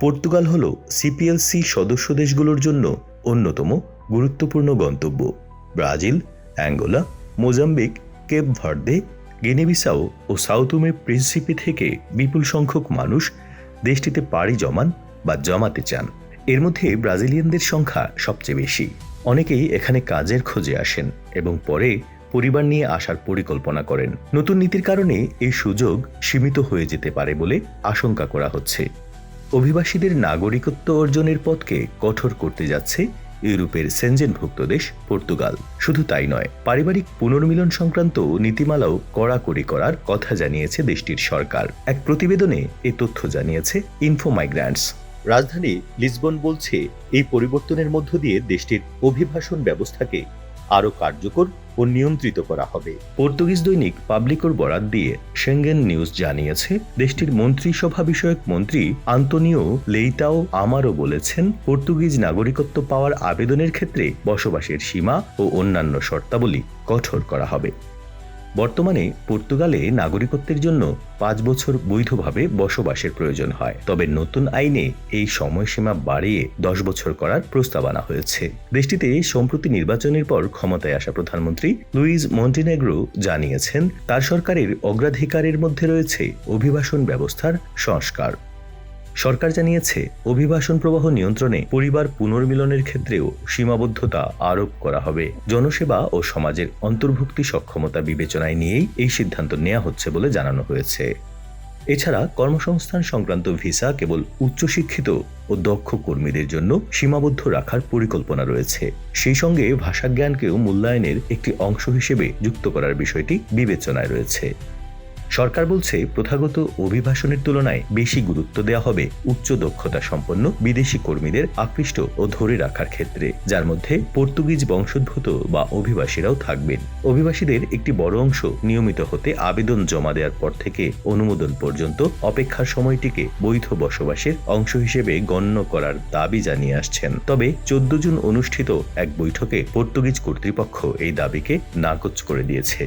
Portugal হল সিপিএলসি সদস্য দেশগুলোর জন্য অন্যতম গুরুত্বপূর্ণ গন্তব্য। Brazil, Angola, Mozambique, Cape Verde, Guinea Bissau ও সাউথুমে প্রিন্সিপি থেকে বিপুল সংখ্যক মানুষ দেশটিতে পাড়ি জমান বা জমাতে চান। এর মধ্যে ব্রাজিলিয়ানদের সংখ্যা সবচেয়ে বেশি। অনেকেই এখানে কাজের খোঁজে আসেন এবং পরে পরিবার নিয়ে আসার পরিকল্পনা করেন। নতুন নীতির কারণে এই সুযোগ সীমিত হয়ে যেতে পারে বলে আশঙ্কা করা হচ্ছে। অভিবাসীদের নাগরিকত্ব অর্জনের পথকে কঠোর করতে যাচ্ছে ইউরোপের সেনজেনভুক্ত দেশ পর্তুগাল। শুধু তাই নয়, পারিবারিক পুনর্মিলন সংক্রান্ত নীতিমালাও কড়াকড়ি করার কথা জানিয়েছে দেশটির সরকার। এক প্রতিবেদনে এ তথ্য জানিয়েছে ইনফো মাইগ্রান্টস রাজধানী লিসবন বলছে, এই পরিবর্তনের মধ্য দিয়ে দেশটির অভিবাসন ব্যবস্থাকে আরও কার্যকর ও নিয়ন্ত্রিত করা হবে। পর্তুগিজ দৈনিক পাবলিকর বরাত দিয়ে সেঙ্গেন নিউজ জানিয়েছে, দেশটির মন্ত্রিসভা বিষয়ক মন্ত্রী আন্তনিও লেইতাও আমারও বলেছেন, পর্তুগিজ নাগরিকত্ব পাওয়ার আবেদনের ক্ষেত্রে বসবাসের সীমা ও অন্যান্য শর্তাবলী কঠোর করা হবে। বর্তমানে পর্তুগালে নাগরিকত্বের জন্য পাঁচ বছর বৈধভাবে বসবাসের প্রয়োজন হয়। তবে নতুন আইনে এই সময়সীমা বাড়িয়ে দশ বছর করার প্রস্তাব আনা হয়েছে। দেশটিতে সম্প্রতি নির্বাচনের পর ক্ষমতায় আসা প্রধানমন্ত্রী লুইজ মন্টিনেগ্রো জানিয়েছেন, তার সরকারের অগ্রাধিকারের মধ্যে রয়েছে অভিবাসন ব্যবস্থার সংস্কার। সরকার জানিয়েছে, অভিবাসন প্রবাহ নিয়ন্ত্রণে পরিবার পুনর্মিলনের ক্ষেত্রেও সীমাবদ্ধতা আরোপ করা হবে। জনসেবা ও সমাজের অন্তর্ভুক্তি সক্ষমতা বিবেচনায় নিয়েই এই সিদ্ধান্ত নেওয়া হচ্ছে বলে জানানো হয়েছে। এছাড়া কর্মসংস্থান সংক্রান্ত ভিসা কেবল উচ্চশিক্ষিত ও দক্ষ কর্মীদের জন্য সীমাবদ্ধ রাখার পরিকল্পনা রয়েছে। সেই সঙ্গে ভাষাজ্ঞানকেও মূল্যায়নের একটি অংশ হিসেবে যুক্ত করার বিষয়টি বিবেচনায় রয়েছে। সরকার বলছে প্রথাগত অভিবাসনের তুলনায় বেশি গুরুত্ব দেওয়া হবে উচ্চ দক্ষতা সম্পন্ন বিদেশি কর্মীদের আকৃষ্ট ও ধরে রাখার ক্ষেত্রে, যার মধ্যে পর্তুগিজ বংশোদ্ভূত বা অভিবাসীরাও থাকবেন। অভিবাসীদের একটি বড় অংশ নিয়মিত হতে আবেদন জমা দেওয়ার পর থেকে অনুমোদন পর্যন্ত অপেক্ষার সময়টিকে বৈধ বসবাসের অংশ হিসেবে গণ্য করার দাবি জানিয়ে আসছেন। তবে চোদ্দ জুন অনুষ্ঠিত এক বৈঠকে পর্তুগিজ কর্তৃপক্ষ এই দাবিকে নাকচ করে দিয়েছে।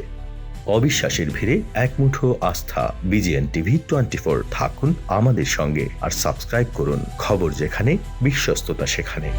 অবিশ্বাসের ভিড়ে একমুঠো আস্থা বিজিএন টিভি টোয়েন্টি ফোর থাকুন আমাদের সঙ্গে আর সাবস্ক্রাইব করুন খবর যেখানে, বিশ্বস্ততা সেখানে।